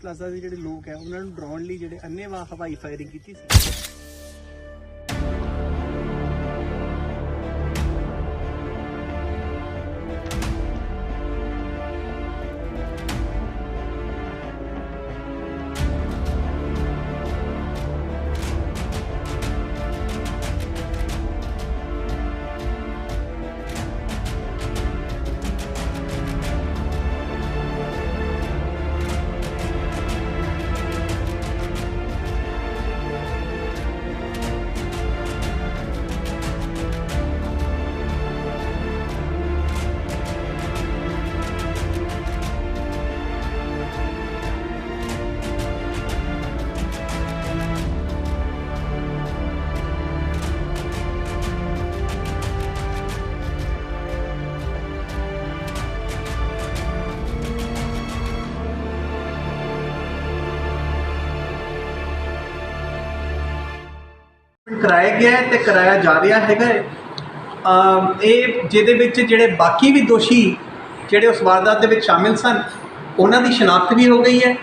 Plaza ਦੇ ਜਿਹੜੇ ਲੋਕ ਹੈ ਉਹਨਾਂ ਨੂੰ ਡਰਾਉਣ ਲਈ ਜਿਹੜੇ ਅੰਨੇਵਾਹ ਹਵਾਈ ਫਾਇਰਿੰਗ ਕੀਤੀ ਸੀ। ਕਰਾਇਆ ਗਿਆ ਹੈ ਤੇ ਕਰਾਇਆ ਜਾ ਰਿਹਾ ਹੈਗਾ ਹੈ। ਇਹ ਜਿਹਦੇ ਵਿੱਚ ਜਿਹੜੇ ਬਾਕੀ ਵੀ ਦੋਸ਼ੀ ਜਿਹੜੇ ਉਸ ਵਾਰਦਾਤ ਦੇ ਵਿੱਚ ਸ਼ਾਮਿਲ ਸਨ, ਉਹਨਾਂ ਦੀ ਸ਼ਨਾਖਤ ਵੀ ਹੋ ਗਈ ਹੈ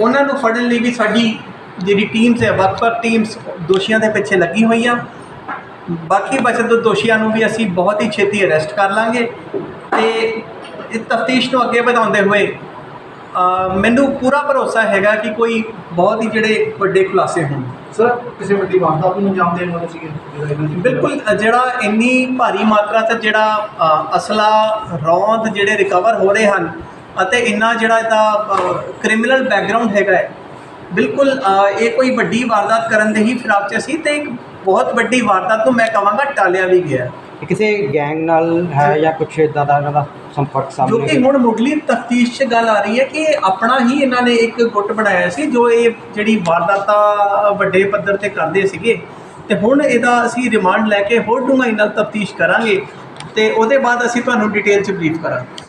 ਉਹਨਾਂ ਨੂੰ ਫੜਨ ਲਈ ਵੀ ਸਾਡੀ ਜਿਹੜੀ ਟੀਮਸ ਹੈ, ਵੱਖ-ਵੱਖ ਟੀਮਸ ਦੋਸ਼ੀਆਂ ਦੇ ਪਿੱਛੇ ਲੱਗੀ ਹੋਈਆਂ ਬਾਕੀ ਬਚਤ ਦੋਸ਼ੀਆਂ ਨੂੰ ਵੀ ਅਸੀਂ ਬਹੁਤ ਹੀ ਛੇਤੀ ਅਰੈਸਟ ਕਰ ਲਾਂਗੇ ਤੇ ਤਫਤੀਸ਼ ਨੂੰ ਅੱਗੇ ਵਧਾਉਂਦੇ ਹੋਏ ਮੈਨੂੰ ਪੂਰਾ ਭਰੋਸਾ ਹੈਗਾ ਕਿ ਕੋਈ ਬਹੁਤ ਹੀ ਜਿਹੜੇ ਵੱਡੇ ਖੁਲਾਸੇ ਹੋਣ। ਸਰ ਕਿਸੇ ਵੱਡੀ ਵਾਰਦਾਤ ਨੂੰ ਅੰਜਾਮ ਦੇਣ ਵਾਲੇ ਸੀਗੇ? ਜਿਹੜਾ ਇਹਨਾਂ ਦੀ- ਬਿਲਕੁਲ ਜਿਹੜਾ ਇੰਨੀ ਭਾਰੀ ਮਾਤਰਾ 'ਚ ਜਿਹੜਾ ਅ, ਅਸਲਾ ਰੌਂਦ ਜਿਹੜੇ ਰਿਕਵਰ ਹੋ ਰਹੇ ਹਨ ਅਤੇ ਇੰਨਾ ਜਿਹੜਾ ਇਹਦਾ ਕ੍ਰਿਮੀਨਲ ਬੈਕਗ੍ਰਾਉਂਡ ਹੈਗਾ ਹੈ ਬਿਲਕੁਲ ਇਹ ਕੋਈ ਵੱਡੀ ਵਾਰਦਾਤ ਕਰਨ ਦੇ ਹੀ ਫਿਰਾਕ 'ਚ ਸੀ ਤੇ ਇੱਕ ਬਹੁਤ ਵੱਡੀ ਵਾਰਦਾਤ ਨੂੰ ਮੈਂ ਕਹਾਂਗਾ ਟਾਲਿਆ ਵੀ ਗਿਆ ਇਹ ਕਿਸੇ ਗੈਂਗ ਨਾਲ ਹੈ ਜਾਂ ਕੁਛ ਇਦਾਂ ਦਾ ਇਹਨਾਂ ਦਾ ਸੰਪਰਕ ਜੋ ਸਾਹਮਣੇ ਕਿ ਹੁਣ ਮੁੱਢਲੀ ਤਫਤੀਸ਼ 'ਚ ਗੱਲ ਆ ਰਹੀ ਹੈ ਕਿ ਆਪਣਾ ਹੀ ਇਹਨਾਂ ਨੇ ਇੱਕ ਗੁੱਟ ਬਣਾਇਆ ਸੀ ਜੋ ਇਹ ਜਿਹੜੀ ਵਾਰਦਾਤਾਂ ਵੱਡੇ ਪੱਧਰ ਤੇ ਕਰਦੇ ਸੀਗੇ। ਤੇ ਹੁਣ ਇਹਦਾ ਅਸੀਂ ਰਿਮਾਂਡ ਲੈ ਕੇ ਹੋਰ ਡੂੰਘਾਈ ਨਾਲ ਤਫਤੀਸ਼ ਕਰਾਂਗੇ ਤੇ ਉਹਦੇ ਬਾਅਦ ਅਸੀਂ ਤੁਹਾਨੂੰ ਡਿਟੇਲ 'ਚ ਬਰੀਫ ਕਰਾਂਗੇ।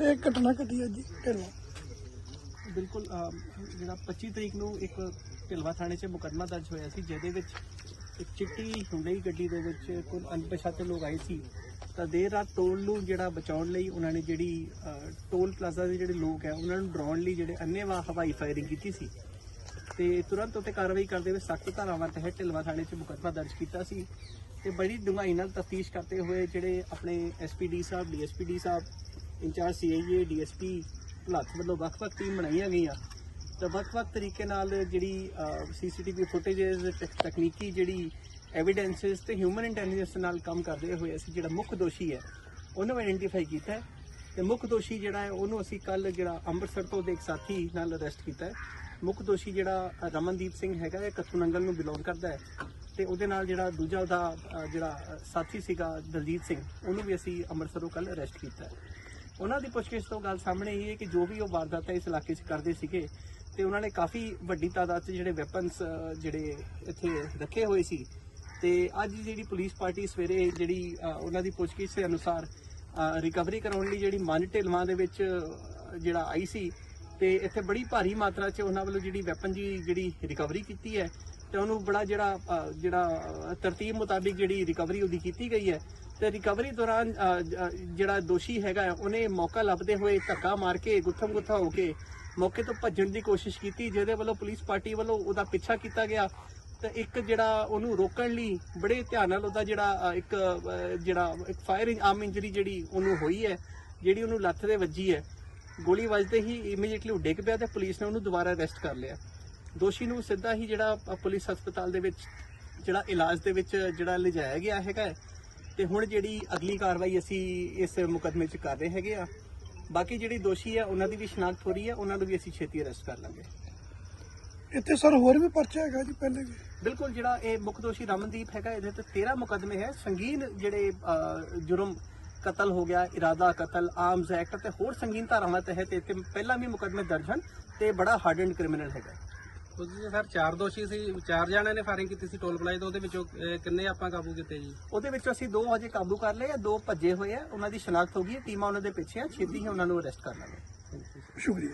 ਤੇ ਇਹ ਘਟਨਾ ਘਟੀ ਹੈ ਜੀ ਢਿੱਲੋਂ ਬਿਲਕੁਲ ਅਮ, ਜਿਹੜਾ 25 ਤਰੀਕ ਨੂੰ ਇੱਕ ਢਿਲਵਾ ਥਾਣੇ 'ਚ ਮੁਕੱਦਮਾ ਦਰਜ ਹੋਇਆ ਸੀ ਜਿਹਦੇ ਵਿੱਚ ਇੱਕ ਚਿੱਟੀ ਹੁੰਡਈ ਗੱਡੀ ਦੇ ਵਿੱਚ ਕੁਝ ਅਣਪਛਾਤੇ ਲੋਕ ਆਏ ਸੀ। ਤਾਂ ਦੇਰ ਰਾਤ ਟੋਲ ਨੂੰ ਜਿਹੜਾ ਬਚਾਉਣ ਲਈ ਉਹਨਾਂ ਨੇ ਜਿਹੜੀ ਅ, ਟੋਲ ਪਲਾਜ਼ਾ ਦੇ ਜਿਹੜੇ ਲੋਕ ਹੈ ਉਹਨਾਂ ਨੂੰ ਡਰਾਉਣ ਲਈ ਜਿਹੜੇ ਅੰਨੇਵਾਹ ਹਵਾਈ ਫਾਇਰਿੰਗ ਕੀਤੀ ਸੀ। ਤੇ ਤੁਰੰਤ ਉੱਤੇ ਕਾਰਵਾਈ ਕਰਦੇ ਹੋਏ ਸਖਤ ਧਾਰਾਵਾਂ ਤਹਿਤ ਢਿਲਵਾ ਥਾਣੇ 'ਚ ਮੁਕੱਦਮਾ ਦਰਜ ਕੀਤਾ ਸੀ। ਤੇ ਬੜੀ ਡੂੰਘਾਈ ਨਾਲ ਤਫਤੀਸ਼ ਕਰਦੇ ਹੋਏ ਜਿਹੜੇ ਆਪਣੇ SPD sahib DSPD sahib in charge CIA DSP Bholath ਵੱਲੋਂ ਵੱਖ-ਵੱਖ ਟੀਮ ਬਣਾਈਆਂ ਗਈਆਂ। ਤਾਂ ਵੱਖ-ਵੱਖ ਤਰੀਕੇ ਨਾਲ ਜਿਹੜੀ ਸੀਸੀਟੀਵੀ ਫੁਟੇजेस ਤਕਨੀਕੀ ਜਿਹੜੀ ਐਵੀਡੈਂਸਸ ਤੇ ਹਿਊਮਨ ਇੰਟੈਲੀਜੈਂਸ ਨਾਲ ਕੰਮ ਕਰਦੇ ਹੋਏ ਅਸੀਂ ਜਿਹੜਾ ਮੁੱਖ ਦੋਸ਼ੀ ਹੈ, ਉਹਨੂੰ ਆਇਡੈਂਟੀਫਾਈ ਕੀਤਾ ਹੈ। ਤੇ ਮੁੱਖ ਦੋਸ਼ੀ ਜਿਹੜਾ ਹੈ, ਉਹਨੂੰ ਅਸੀਂ ਕੱਲ ਜਿਹੜਾ ਅੰਮ੍ਰਿਤਸਰ ਤੋਂ ਦੇ ਇੱਕ ਸਾਥੀ ਨਾਲ ਅਰੈਸਟ ਕੀਤਾ ਹੈ। ਮੁੱਖ ਦੋਸ਼ੀ ਜਿਹੜਾ ਰਮਨਦੀਪ ਸਿੰਘ ਹੈਗਾ ਇਹ ਕੱਥੂ ਨੰਗਲ ਨੂੰ ਬਿਲੋਂਗ ਕਰਦਾ ਹੈ। ਤੇ ਉਹਦੇ ਨਾਲ ਜਿਹੜਾ ਦੂਜਾ ਉਹਦਾ ਜਿਹੜਾ ਸਾਥੀ ਸੀਗਾ ਦਲਜੀਤ ਸਿੰਘ, ਉਹਨੂੰ ਵੀ ਅਸੀਂ ਅੰਮ੍ਰਿਤਸਰੋਂ ਕੱਲ ਅਰੈਸਟ ਕੀਤਾ ਹੈ। ਉਹਨਾਂ ਦੀ ਪੁੱਛਗਿੱਛ ਤੋਂ ਗੱਲ ਸਾਹਮਣੇ ਆਈ ਹੈ ਕਿ ਜੋ ਵੀ ਉਹ ਵਾਰਦਾਤਾਂ ਇਸ ਇਲਾਕੇ 'ਚ ਕਰਦੇ ਸੀਗੇ ਤੇ ਉਹਨਾਂ ਨੇ ਕਾਫੀ ਵੱਡੀ ਤਾਦਾਦ 'ਚ ਜਿਹੜੇ ਵੈਪਨਸ ਜਿਹੜੇ ਇੱਥੇ ਰੱਖੇ ਹੋਏ ਸੀ ਤੇ ਅੱਜ ਜਿਹੜੀ ਪੁਲਿਸ ਪਾਰਟੀ ਸਵੇਰੇ ਜਿਹੜੀ ਉਹਨਾਂ ਦੀ ਪੁੱਛਗਿੱਛ ਦੇ ਅਨੁਸਾਰ ਰਿਕਵਰੀ ਕਰਾਉਣ ਲਈ ਜਿਹੜੀ ਮਨ ਢਿਲਵਾਂ ਦੇ ਵਿੱਚ ਜਿਹੜਾ ਆਈ ਸੀ ਤੇ ਇੱਥੇ ਬੜੀ ਭਾਰੀ ਮਾਤਰਾ 'ਚ ਉਹਨਾਂ ਵੱਲੋਂ ਜਿਹੜੀ ਵੈਪਨ ਦੀ ਜਿਹੜੀ ਰਿਕਵਰੀ ਕੀਤੀ ਹੈ ਤੇ ਉਹਨੂੰ ਬੜਾ ਜਿਹੜਾ ਜਿਹੜਾ ਤਰਤੀਬ ਮੁਤਾਬਿਕ ਜਿਹੜੀ ਰਿਕਵਰੀ ਉਹਦੀ ਕੀਤੀ ਗਈ ਹੈ। ਤੇ ਰਿਕਵਰੀ ਦੌਰਾਨ ਜਿਹੜਾ ਦੋਸ਼ੀ ਹੈਗਾ ਉਹਨੇ ਮੌਕਾ ਲੱਭਦੇ ਹੋਏ ਧੱਕਾ ਮਾਰ ਕੇ ਗੁੱਥਮ ਗੁੱਥਾ ਹੋ ਕੇ ਮੌਕੇ ਤੋਂ ਭੱਜਣ ਦੀ ਕੋਸ਼ਿਸ਼ ਕੀਤੀ, ਜਿਹਦੇ ਵੱਲੋਂ ਪੁਲਿਸ ਪਾਰਟੀ ਵੱਲੋਂ ਉਹਦਾ ਪਿੱਛਾ ਕੀਤਾ ਗਿਆ। ਤੇ ਇੱਕ ਜਿਹੜਾ ਉਹਨੂੰ ਰੋਕਣ ਲਈ ਬੜੇ ਧਿਆਨ ਨਾਲ ਉਹਦਾ ਜਿਹੜਾ ਇੱਕ ਜਿਹੜਾ ਇੱਕ ਫਾਇਰ ਆਰਮ ਇੰਜਰੀ ਜਿਹੜੀ ਉਹਨੂੰ ਹੋਈ ਹੈ, ਜਿਹੜੀ ਉਹਨੂੰ ਲੱਤ ਦੇ ਵੱਜੀ ਹੈ, ਗੋਲੀ ਵੱਜਦੇ ਹੀ ਇਮੀਡੀਏਟਲੀ ਉਹ ਡਿੱਗ ਪਿਆ ਤੇ ਪੁਲਿਸ ਨੇ ਉਹਨੂੰ ਦੁਬਾਰਾ ਅਰੈਸਟ ਕਰ ਲਿਆ। ਦੋਸ਼ੀ ਨੂੰ ਸਿੱਧਾ ਹੀ ਜਿਹੜਾ ਪੁਲਿਸ ਹਸਪਤਾਲ ਦੇ ਵਿੱਚ, ਜਿਹੜਾ ਇਲਾਜ ਦੇ ਵਿੱਚ ਜਿਹੜਾ ਲਿਜਾਇਆ ਗਿਆ ਹੈਗਾ ਤੇ ਹੁਣ ਜਿਹੜੀ ਅਗਲੀ ਕਾਰਵਾਈ ਅਸੀਂ ਇਸ ਮੁਕਦਮੇ 'ਚ ਕਰ ਰਹੇ ਹੈਗੇ ਆ ਬਾਕੀ ਜਿਹੜੀ ਦੋਸ਼ੀ ਹੈ ਉਹਨਾਂ ਦੀ ਵੀ ਸ਼ਨਾਖਤ ਹੋ ਰਹੀ ਹੈ ਉਹਨਾਂ ਨੂੰ ਵੀ ਅਸੀਂ ਛੇਤੀ ਅਰੈਸਟ ਕਰ ਲਾਂਗੇ। ਇੱਥੇ ਸਰ ਹੋਰ ਵੀ ਪਰਚਾ ਹੈਗਾ ਜੀ ਪਹਿਲੇ ਵੀ? ਬਿਲਕੁਲ ਜਿਹੜਾ ਇਹ ਮੁੱਖ ਦੋਸ਼ੀ ਰਮਨਦੀਪ ਹੈਗਾ ਇਹਦੇ ਤੇ 13 ਮੁਕਦਮੇ ਹੈ। ਸੰਗੀਨ ਜਿਹੜੇ ਜੁਰਮ ਕਤਲ ਹੋ ਗਿਆ ਇਰਾਦਾ ਕਤਲ ਆਰਮਸ ਐਕਟ ਤੇ ਹੋਰ ਸੰਗੀਨ ਧਾਰਾਵਾਂ ਤਹਿਤ ਇਹ ਤੇ ਪਹਿਲਾਂ ਵੀ ਮੁਕਦਮੇ ਦਰਜ ਹਨ ਤੇ ਬੜਾ ਹਾਰਡਨਡ ਕ੍ਰਿਮੀਨਲ ਹੈਗਾ। ਉਹਦੇ ਸਰ ਚਾਰ ਦੋਸ਼ੀ ਸੀ ਚਾਰ ਜਣਿਆਂ ਨੇ ਫਾਇਰਿੰਗ ਕੀਤੀ ਸੀ ਟੋਲ ਪਲਾਜ਼ਾ ਤੋਂ ਉਹਦੇ ਵਿੱਚੋਂ ਅਹ, ਕਿੰਨੇ ਆਪਾਂ ਕਾਬੂ ਕੀਤੇ ਜੀ? ਉਹਦੇ ਵਿੱਚੋਂ ਅਸੀਂ ਦੋ ਹਜੇ ਕਾਬੂ ਕਰ ਲਏ ਆ ਦੋ ਭੱਜੇ ਹੋਏ ਆ ਉਹਨਾਂ ਦੀ ਸ਼ਨਾਖਤ ਹੋ ਗਈ ਹੈ ਟੀਮਾਂ ਉਹਨਾਂ ਦੇ ਪਿੱਛੇ ਆ ਛੇਤੀ ਹੀ ਉਹਨਾਂ ਨੂੰ ਅਰੈਸਟ ਕਰ ਲਾਂਗੇ। ਸ਼ੁਕਰੀਆ।